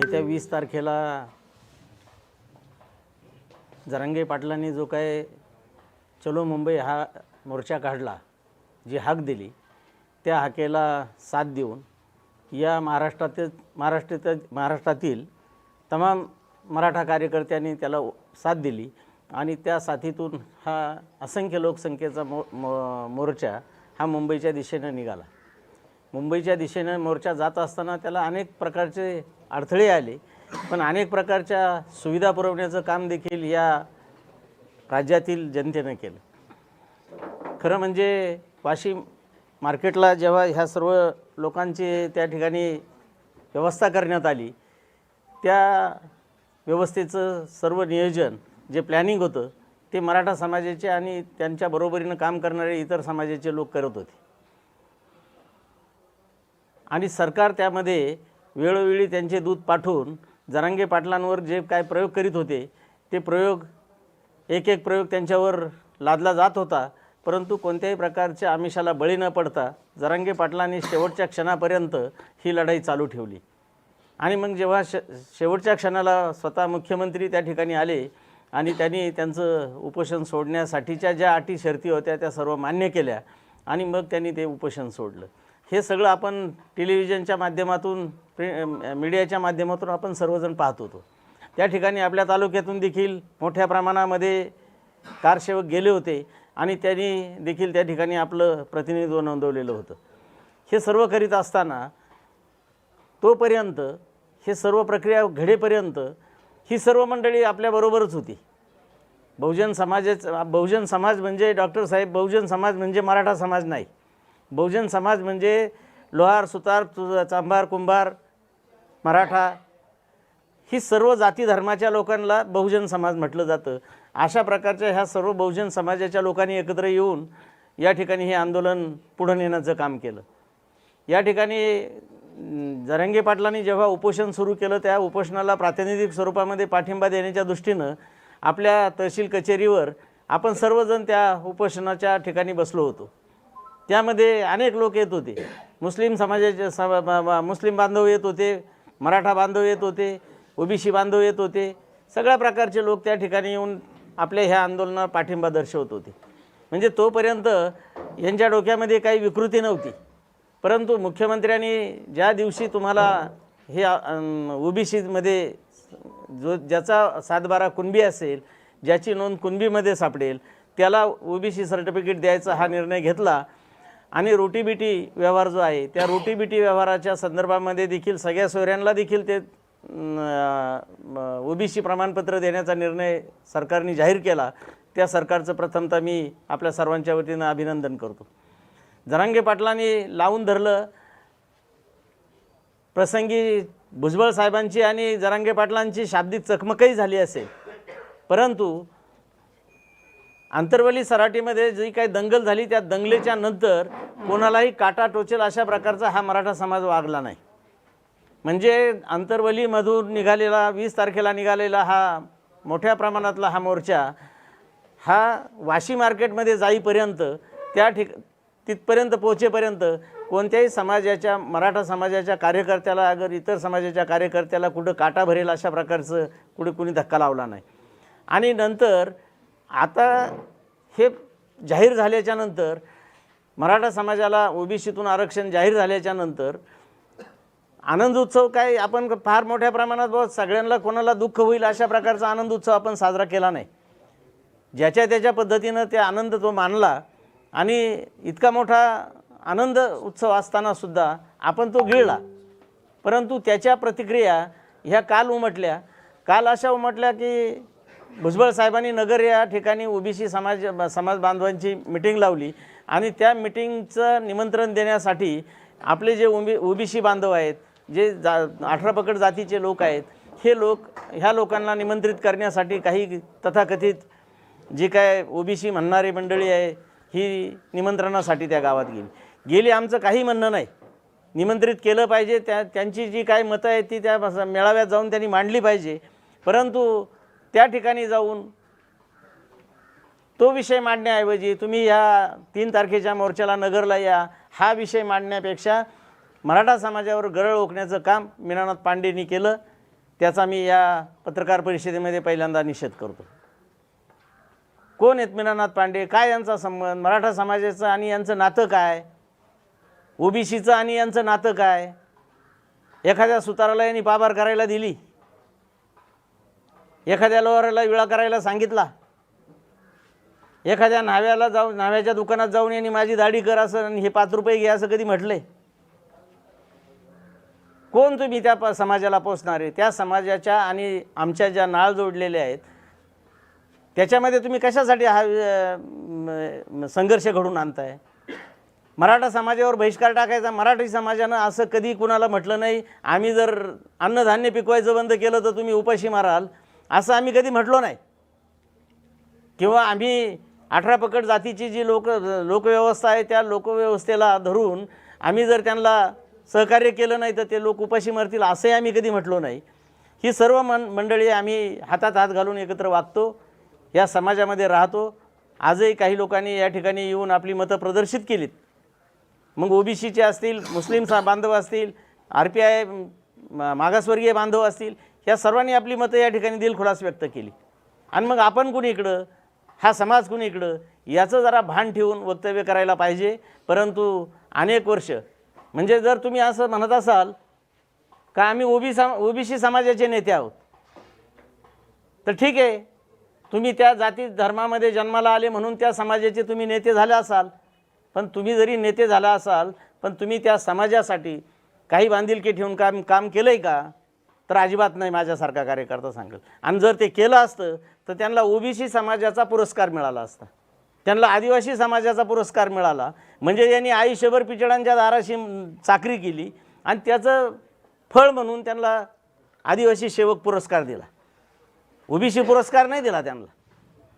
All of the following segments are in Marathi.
येत्या वीस तारखेला जरांगे पाटलांनी जो काय चलो मुंबई हा मोर्चा काढला जी हाक दिली त्या हाकेला साथ देऊन या महाराष्ट्रातील महाराष्ट्रात महाराष्ट्रातील तमाम मराठा कार्यकर्त्यांनी त्याला साथ दिली आणि त्या साथीतून हा असंख्य लोकसंख्येचा मो मो मोर्चा हा मुंबईच्या दिशेनं निघाला. मुंबईच्या दिशेनं मोर्चा जात असताना त्याला अनेक प्रकारचे अडथळे आले. पण अनेक प्रकारच्या सुविधा पुरवण्याचं काम देखील या राज्यातील जनतेनं केलं. खरं म्हणजे वाशिम मार्केटला जेव्हा ह्या सर्व लोकांची त्या ठिकाणी व्यवस्था करण्यात आली त्या व्यवस्थेचं सर्व नियोजन जे प्लॅनिंग होतं ते मराठा समाजाचे आणि त्यांच्या बरोबरीनं काम करणारे इतर समाजाचे लोक करत होते. आणि सरकार त्यामध्ये वेळोवेळी त्यांचे दूध पाठवून जरांगे पाटलांवर जे काय प्रयोग करीत होते ते प्रयोग एक एक प्रयोग त्यांच्यावर लादला जात होता. परंतु कोणत्याही प्रकारच्या आमिषाला बळी न पडता जरांगे पाटलांनी शेवटच्या क्षणापर्यंत ही लढाई चालू ठेवली. आणि मग जेव्हा श शेवटच्या क्षणाला स्वतः मुख्यमंत्री त्या ठिकाणी आले आणि त्यांनी त्यांचं उपोषण सोडण्यासाठीच्या ज्या अटी शर्ती होत्या त्या सर्व मान्य केल्या आणि मग त्यांनी ते उपोषण सोडलं. हे सगळं आपण टेलिव्हिजनच्या माध्यमातून मीडियाच्या माध्यमातून आपण सर्वजण पाहत होतो. त्या ठिकाणी आपल्या तालुक्यातून देखील मोठ्या प्रमाणामध्ये कारसेवक गेले होते आणि त्यांनी देखील त्या ठिकाणी आपलं प्रतिनिधित्व नोंदवलेलं होतं. हे सर्व करीत असताना तोपर्यंत हे सर्व प्रक्रिया घडेपर्यंत ही सर्व मंडळी आपल्याबरोबरच होती. बहुजन समाजाचं बहुजन समाज म्हणजे डॉक्टर साहेब बहुजन समाज म्हणजे मराठा समाज नाही. बहुजन समाज म्हणजे लोहार सुतार तु- चांभार कुंभार मराठा ही सर्व जाती धर्माच्या लोकांना बहुजन समाज म्हटलं जातं. अशा प्रकारच्या ह्या सर्व बहुजन समाजाच्या लोकांनी एकत्र येऊन या ठिकाणी हे आंदोलन पुढं नेण्याचं काम केलं. या ठिकाणी जरंगे पाटलांनी जेव्हा उपोषण सुरू केलं त्या उपोषणाला प्रातिनिधिक स्वरूपामध्ये पाठिंबा देण्याच्या दृष्टीनं आपल्या तहसील कचेरीवर आपण सर्वजण त्या उपोषणाच्या ठिकाणी बसलो होतो. त्यामध्ये अनेक लोक येत होते. मुस्लिम समाजाचे सम मुस्लिम बांधव येत होते मराठा बांधव येत होते ओबीसी बांधव येत होते. सगळ्या प्रकारचे लोक त्या ठिकाणी येऊन आपल्या ह्या आंदोलनाला पाठिंबा दर्शवत होते. म्हणजे तोपर्यंत यांच्या डोक्यामध्ये काही विकृती नव्हती. परंतु मुख्यमंत्र्यांनी ज्या दिवशी तुम्हाला हे ओबीसीमध्ये जो ज्याचा सातबारा कुणबी असेल ज्याची नोंद कुणबीमध्ये सापडेल त्याला ओबीसी सर्टिफिकेट द्यायचा हा निर्णय घेतला. आणि रोटीबिटी व्यवहार जो आहे त्या रोटीबिटी व्यवहाराच्या संदर्भामध्ये देखील सगळ्या सोयऱ्यांना देखील ते ओबीसी प्रमाणपत्र देण्याचा निर्णय सरकारने जाहीर केला. त्या सरकारचं प्रथमतः मी आपल्या सर्वांच्या वतीनं अभिनंदन करतो. जरांगे पाटलांनी लावून धरलं. प्रसंगी भुजबळ साहेबांची आणि जरांगे पाटलांची शाब्दिक चकमकही झाली असेल. परंतु आंतरवली सराटीमध्ये जी काही दंगल झाली त्या दंगलीच्या नंतर कोणालाही काटा टोचेल अशा प्रकारचा हा मराठा समाज वागला नाही. म्हणजे आंतरवलीमधून निघालेला वीस तारखेला निघालेला हा मोठ्या प्रमाणातला हा मोर्चा हा वाशी मार्केटमध्ये जाईपर्यंत त्या ठिक तिथपर्यंत पोहोचेपर्यंत कोणत्याही समाजाच्या मराठा समाजाच्या कार्यकर्त्याला अगर इतर समाजाच्या कार्यकर्त्याला कुठं काटा भरेल अशा प्रकारचं कुठे कुणी धक्का लावला नाही. आणि नंतर आता हे जाहीर झाल्याच्यानंतर मराठा समाजाला ओबीसीतून आरक्षण जाहीर झाल्याच्यानंतर आनंद उत्सव काय आपण फार मोठ्या प्रमाणात बघ सगळ्यांना कोणाला दुःख होईल अशा प्रकारचा आनंद उत्सव आपण साजरा केला नाही. ज्याच्या त्याच्या पद्धतीनं ते आनंद तो मानला आणि इतका मोठा आनंद उत्सव असतानासुद्धा आपण तो गिळला. परंतु त्याच्या प्रतिक्रिया ह्या काल उमटल्या. काल अशा उमटल्या की भुजबळ साहेबांनी नगर या ठिकाणी ओबीसी समाज समाज बांधवांची मिटिंग लावली. आणि त्या मिटिंगचं निमंत्रण देण्यासाठी आपले जे ओबी ओबीसी बांधव आहेत जे जा अठरा पकड जातीचे लोक आहेत हे लोक ह्या लोकांना निमंत्रित करण्यासाठी काही तथाकथित जी काय ओबीसी म्हणणारी मंडळी आहे ही निमंत्रणासाठी त्या गावात गेली. गेली आमचं काही म्हणणं नाही. निमंत्रित केलं पाहिजे त्या त्यांची जी काय मतं आहेत ती त्या मेळाव्यात जाऊन त्यांनी मांडली पाहिजे. परंतु त्या ठिकाणी जाऊन तो विषय मांडण्याऐवजी तुम्ही ह्या तीन तारखेच्या मोर्चाला नगरला या हा विषय मांडण्यापेक्षा मराठा समाजावर गरळ ओकण्याचं काम मीनानाथ पांडेंनी केलं त्याचा मी या पत्रकार परिषदेमध्ये पहिल्यांदा निषेध करतो. कोण आहेत मीनानाथ पांडे? काय यांचा संबंध? मराठा समाजाचं आणि यांचं नातं काय? ओबीसीचं आणि यांचं नातं काय? एखाद्या सुताराला यांनी पाबार करायला दिली. एखाद्या लोहाराला विळा करायला सांगितला. एखाद्या न्हाव्याला जाऊन न्हाव्याच्या दुकानात जाऊन यांनी माझी दाढी कर असं आणि हे पाच रुपये घ्या असं कधी म्हटलंय कोण तुम्ही त्या प- समाजाला आहे त्या समाजाच्या आणि आमच्या ज्या नाळ जोडलेल्या आहेत त्याच्यामध्ये तुम्ही कशासाठी हा संघर्ष घडून आणताय? मराठा समाजावर बहिष्कार टाकायचा मराठी समाजानं असं कधी कुणाला म्हटलं नाही आम्ही जर अन्नधान्य पिकवायचं बंद केलं तर तुम्ही उपाशी माराल. असं आम्ही कधी म्हटलो नाही. किंवा आम्ही अठरा पकड जातीची जी लोक लोकव्यवस्था आहे त्या लोकव्यवस्थेला धरून आम्ही जर त्यांना सहकार्य केलं नाही तर ते लोक उपाशी मरतील असंही आम्ही कधी म्हटलो नाही. ही सर्व मन मंडळी आम्ही हातात हात घालून एकत्र वागतो या समाजामध्ये राहतो. आजही काही लोकांनी या ठिकाणी येऊन आपली मतं प्रदर्शित केलीत. मग ओबीसीचे असतील मुस्लिम सा बांधव असतील आर पी आय मागासवर्गीय बांधव असतील या सर्वांनी आपली मतं या ठिकाणी दिलखुलास व्यक्त केली. आणि मग आपण कुणी इकडं? हा समाज कुणी इकडं? याचं जरा भान ठेवून वक्तव्य करायला पाहिजे. परंतु अनेक वर्ष म्हणजे जर तुम्ही असं म्हणत असाल का आम्ही ओबी सम ओबीसी समाजाचे नेते आहोत? तर ठीक आहे. तुम्ही त्या जाती धर्मामध्ये जन्माला आले म्हणून त्या समाजाचे तुम्ही नेते झाले असाल. पण तुम्ही जरी नेते झाला असाल पण तुम्ही त्या समाजासाठी काही बांधिलकी ठेवून काम काम केलं आहे का? तर अजिबात नाही माझ्यासारखा कार्यकर्ता सांगेल. आणि जर ते केलं असतं तर त्यांना ओबीसी समाजाचा पुरस्कार मिळाला असता. त्यांना आदिवासी समाजाचा पुरस्कार मिळाला. म्हणजे यांनी आयुष्यभर पिचडांच्या दाराशी चाकरी केली आणि त्याचं फळ म्हणून त्यांना आदिवासी सेवक पुरस्कार दिला. ओबीसी पुरस्कार नाही दिला त्यांना.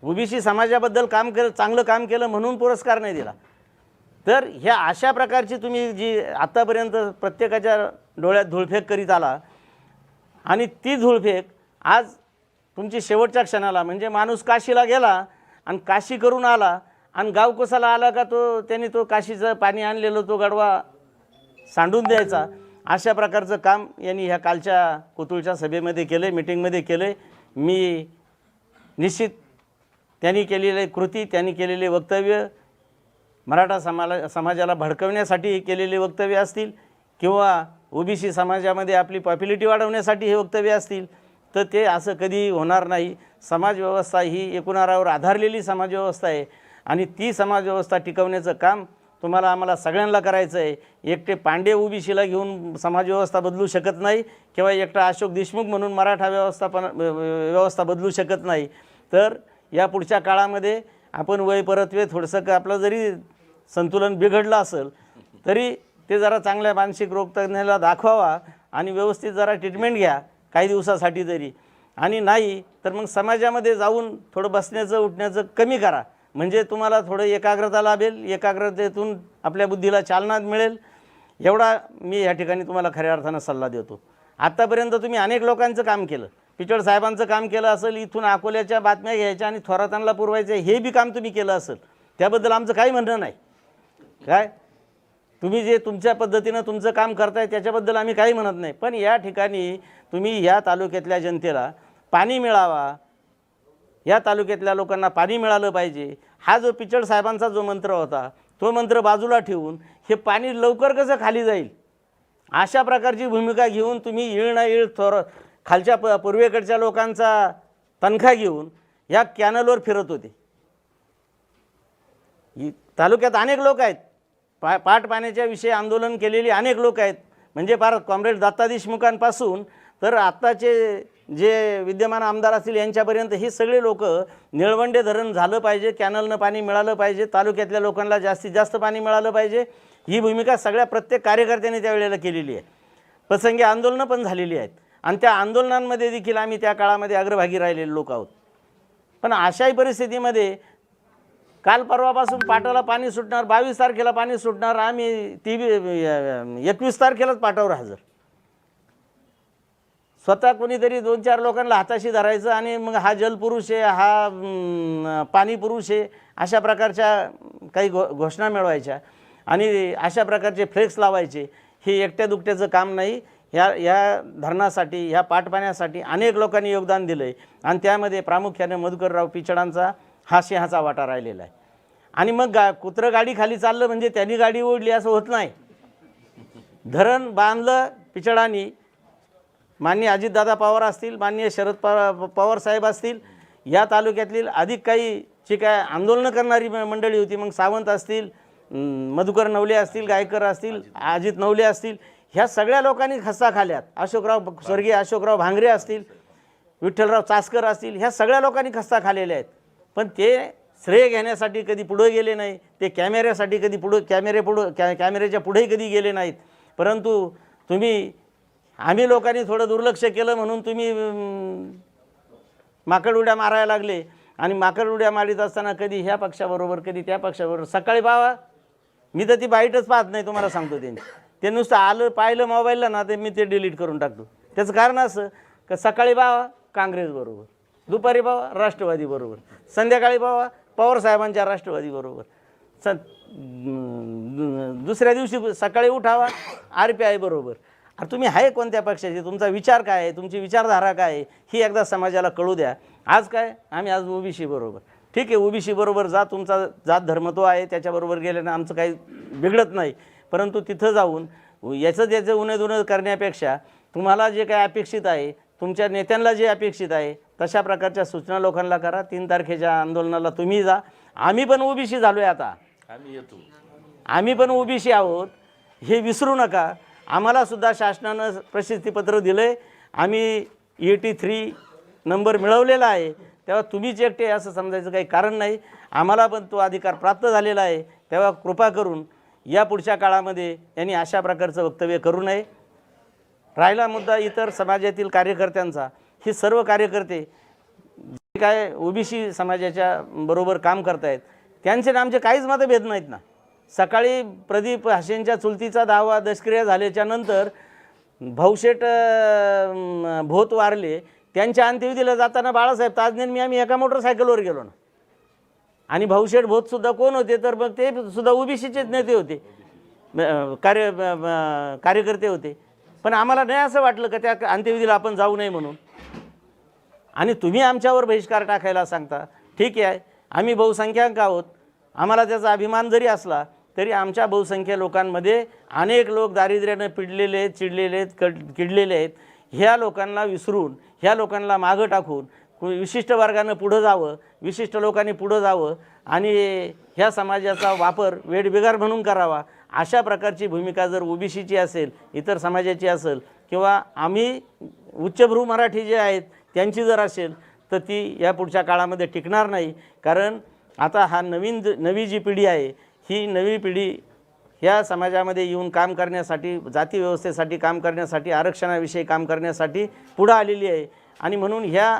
ओबीसी समाजाबद्दल काम केलं चांगलं काम केलं म्हणून पुरस्कार नाही दिला. तर ह्या अशा प्रकारची तुम्ही जी आत्तापर्यंत प्रत्येकाच्या डोळ्यात धुळफेक करीत आला आणि ती झुळफेक आज तुमची शेवटच्या क्षणाला म्हणजे माणूस काशीला गेला आणि काशी करून आला आणि गावकसाला आला का तो त्यांनी तो काशीचं पाणी आणलेलं तो गडवा सांडून द्यायचा. अशा प्रकारचं काम यांनी ह्या कालच्या कुतुळच्या सभेमध्ये केलं आहे मिटिंगमध्ये केलं आहे मी निश्चित त्यांनी केलेली कृती त्यांनी केलेले वक्तव्य मराठा समाला समाजाला भडकवण्यासाठी केलेले वक्तव्य असतील किंवा ओबीसी समाजामध्ये आपली पॉप्युलिटी वाढवण्यासाठी हे वक्तव्य असतील तर ते असं कधी होणार नाही. समाजव्यवस्था ही एकूणारावर आधारलेली समाजव्यवस्था आहे आणि ती समाजव्यवस्था टिकवण्याचं काम तुम्हाला आम्हाला सगळ्यांना करायचं आहे. एकटे पांडे ओबीसीला घेऊन समाजव्यवस्था बदलू शकत नाही किंवा एकटा अशोक देशमुख म्हणून मराठा व्यवस्थापन व्यवस्था बदलू शकत नाही. तर या पुढच्या काळामध्ये आपण वय परतवे थोडंसं का आपलं जरी संतुलन बिघडलं असेल तरी ते जरा चांगल्या मानसिक रोगतज्ञाला दाखवावा आणि व्यवस्थित जरा ट्रीटमेंट घ्या काही दिवसासाठी तरी. आणि नाही तर मग समाजामध्ये जाऊन थोडं बसण्याचं उठण्याचं कमी करा. म्हणजे तुम्हाला थोडं एकाग्रता लाभेल एकाग्रतेतून आपल्या बुद्धीला चालना मिळेल. एवढा मी या ठिकाणी तुम्हाला खऱ्या अर्थानं सल्ला देतो. आत्तापर्यंत तुम्ही अनेक लोकांचं काम केलं. पिचड साहेबांचं काम केलं असेल इथून अकोल्याच्या बातम्या घ्यायच्या आणि थोरातांना पुरवायच्या हे बी काम तुम्ही केलं असेल. त्याबद्दल आमचं काही म्हणणं नाही. काय? तुम्ही जे तुमच्या पद्धतीनं तुमचं काम करताय त्याच्याबद्दल आम्ही काही म्हणत नाही. पण या ठिकाणी तुम्ही या तालुक्यातल्या जनतेला पाणी मिळावा या तालुक्यातल्या लोकांना पाणी मिळालं पाहिजे. हा जो पिचड साहेबांचा जो मंत्र होता तो मंत्र बाजूला ठेवून हे पाणी लवकर कसं खाली जाईल? अशा प्रकारची भूमिका घेऊन तुम्ही येळ ना येळ थोर खालच्या प पूर्वेकडच्या लोकांचा तनखा घेऊन या कॅनलवर फिरत होते. तालुक्यात अनेक लोक आहेत. पा पाट पाण्याच्या विषयी आंदोलन केलेली अनेक लोक आहेत. म्हणजे फार कॉम्रेड दत्ता देशमुखांपासून तर आत्ताचे जे विद्यमान आमदार असतील यांच्यापर्यंत हे सगळे लोक निळवंडे धरण झालं पाहिजे कॅनलनं पाणी मिळालं पाहिजे तालुक्यातल्या लोकांना जास्तीत जास्त पाणी मिळालं पाहिजे. ही भूमिका सगळ्या प्रत्येक कार्यकर्त्यांनी त्यावेळेला केलेली आहे. प्रसंगी आंदोलनं पण झालेली आहेत. आणि त्या आंदोलनांमध्ये देखील आम्ही त्या काळामध्ये अग्रभागी राहिलेले लोक आहोत. पण अशाही परिस्थितीमध्ये काल परवापासून पाटाला पाणी सुटणार बावीस तारखेला पाणी सुटणार आम्ही ती एकवीस तारखेलाच पाटावर हजर. स्वतः कोणीतरी दोन चार लोकांना हाताशी धरायचं आणि मग हा जलपुरुष आहे हा पाणीपुरुष पाणी पुरुष आहे अशा प्रकारच्या काही घो घोषणा मिळवायच्या. आणि अशा प्रकारचे फ्लेक्स लावायचे. हे एकट्या दुकट्याचं काम नाही. ह्या या धरणासाठी ह्या पाठपाण्यासाठी अनेक लोकांनी योगदान दिलं आहे आणि त्यामध्ये प्रामुख्याने मधुकरराव पिचडांचा हा सिंहाचा वाटा राहिलेला आहे. आणि मग गा कुत्रं गाडी खाली चाललं म्हणजे त्यांनी गाडी ओढली असं होत नाही. धरण बांधलं पिचडानी माननीय अजितदादा पवार असतील माननीय शरद पवार पवार साहेब असतील या तालुक्यातील अधिक काही जी काय आंदोलनं करणारी म- मंडळी होती मग सावंत असतील मधुकर नवले असतील गायकर असतील अजित नवले असतील ह्या सगळ्या लोकांनी खस्ता खाल्यात अशोकराव स्वर्गीय अशोकराव भांगरे असतील विठ्ठलराव चासकर असतील ह्या सगळ्या लोकांनी खस्ता खाल्लेल्या आहेत. पण ते श्रेय घेण्यासाठी कधी पुढं गेले नाही ते कॅमेऱ्यासाठी कधी पुढं कॅमेरे पुढं कॅ कॅमेऱ्याच्या पुढेही कधी गेले नाहीत. परंतु तुम्ही आम्ही लोकांनी थोडं दुर्लक्ष केलं म्हणून तुम्ही माकड उड्या मारायला लागले. आणि माकड उड्या मारीत असताना कधी ह्या पक्षाबरोबर कधी त्या पक्षाबरोबर. सकाळी पावा. मी तर ती बाईटच पाहत नाही तुम्हाला सांगतो त्यांनी ते नुसतं आलं पाहिलं मोबाईलला ना ते मी ते डिलीट करून टाकतो. त्याचं कारण असं का सकाळी बावा काँग्रेसबरोबर. दुपारी बावा राष्ट्रवादीबरोबर संध्याकाळी बाबा पवारसाहेबांच्या राष्ट्रवादीबरोबर स दुसऱ्या दिवशी सकाळी उठावा आर पी आय बरोबर. अरे तुम्ही आहे कोणत्या पक्षाचे? तुमचा विचार काय आहे? तुमची विचारधारा काय आहे? ही एकदा समाजाला कळू द्या. आज काय? आम्ही आज ओबीसी बरोबर. ठीक आहे ओबीसी बरोबर जा तुमचा जात धर्म तो आहे त्याच्याबरोबर गेल्यानं आमचं काही बिघडत नाही. परंतु तिथं जाऊन याचं त्याचं उणे दुणे करण्यापेक्षा तुम्हाला जे काय अपेक्षित आहे तुमच्या नेत्यांना जे अपेक्षित आहे तशा प्रकारच्या सूचना लोकांना करा. तीन तारखेच्या आंदोलनाला तुम्ही जा. आम्ही पण ओबीसी झालो आहे आता. आम्ही येतो. आम्ही पण ओबीसी आहोत. हे विसरू नका. आम्हालासुद्धा शासनानं प्रसिद्धीपत्र दिलं आहे आम्ही ए टी थ्री नंबर मिळवलेला आहे. तेव्हा तुम्हीच एकटे असं समजायचं काही कारण नाही. आम्हाला पण तो अधिकार प्राप्त झालेला आहे. तेव्हा कृपा करून या पुढच्या काळामध्ये यांनी अशा प्रकारचं वक्तव्य करू नये. राहिला मुद्दा इतर समाजातील कार्यकर्त्यांचा. हे सर्व कार्यकर्ते जे काय ओबीसी समाजाच्या बरोबर काम करतायत त्यांचे आणि आमचे काहीच मतभेद नाहीत ना. सकाळी प्रदीप हासेंच्या चुलतीचा दावा दष्क्रिया झाल्याच्यानंतर भाऊशेठ भोत वारले. त्यांच्या अंत्यविधीला जाताना बाळासाहेब ताजनेन मी आम्ही एका मोटरसायकलवर गेलो ना. आणि भाऊशेठ भोतसुद्धा कोण होते? तर मग ते सुद्धा ओबीसीचेच नेते होते. कार्य कार्यकर्ते होते. पण आम्हाला नाही असं वाटलं का त्या अंत्यविधीला आपण जाऊ नये म्हणून. आणि तुम्ही आमच्यावर बहिष्कार टाकायला सांगता. ठीक आहे आम्ही बहुसंख्याक आहोत. आम्हाला त्याचा अभिमान जरी असला तरी आमच्या बहुसंख्य लोकांमध्ये अनेक लोक दारिद्र्यानं पिडलेले आहेत चिडलेले आहेत कड किडलेले आहेत. ह्या लोकांना विसरून ह्या लोकांना मागं टाकून विशिष्ट वर्गानं पुढं जावं विशिष्ट लोकांनी पुढं जावं आणि ह्या समाजाचा वापर वेडबिगार म्हणून करावा. अशा प्रकारची भूमिका जर ओबीसीची असेल इतर समाजाची असेल किंवा आम्ही उच्चभ्रू मराठी जे आहेत त्यांची जर असेल तर ती या पुढच्या काळामध्ये टिकणार नाही. कारण आता हा नवीन नवी जी पिढी आहे ही नवी पिढी ह्या समाजामध्ये येऊन काम करण्यासाठी जाती व्यवस्थेसाठी काम करण्यासाठी आरक्षणाविषयी काम करण्यासाठी पुढं आलेली आहे. आणि म्हणून ह्या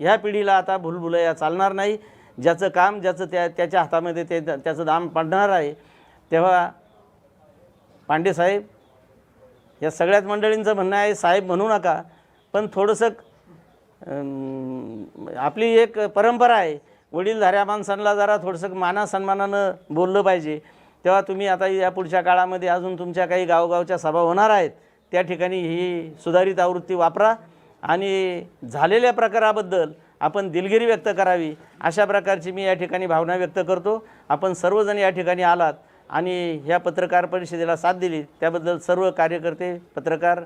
ह्या पिढीला आता भुलभुलया चालणार नाही. ज्याचं काम ज्याचं त्या त्याच्या हातामध्ये ते त्याचं दाम पडणार आहे तेव्हा पांडेसाहेब या सगळ्याच मंडळींचं म्हणणं आहे साहेब म्हणू नका पण थोडंसं आपली एक परंपरा आहे वडीलधाऱ्या माणसांना जरा थोडंसं माना सन्मानानं बोललं पाहिजे. तेव्हा तुम्ही आता या पुढच्या काळामध्ये अजून तुमच्या काही गावगावच्या सभा होणार आहेत त्या ठिकाणी ही सुधारित आवृत्ती वापरा आणि झालेल्या प्रकाराबद्दल आपण दिलगिरी व्यक्त करावी. अशा प्रकारची मी या ठिकाणी भावना व्यक्त करतो. आपण सर्वजण या ठिकाणी आलात आणि ह्या पत्रकार परिषदेला साथ दिली. त्याबद्दल सर्व कार्यकर्ते पत्रकार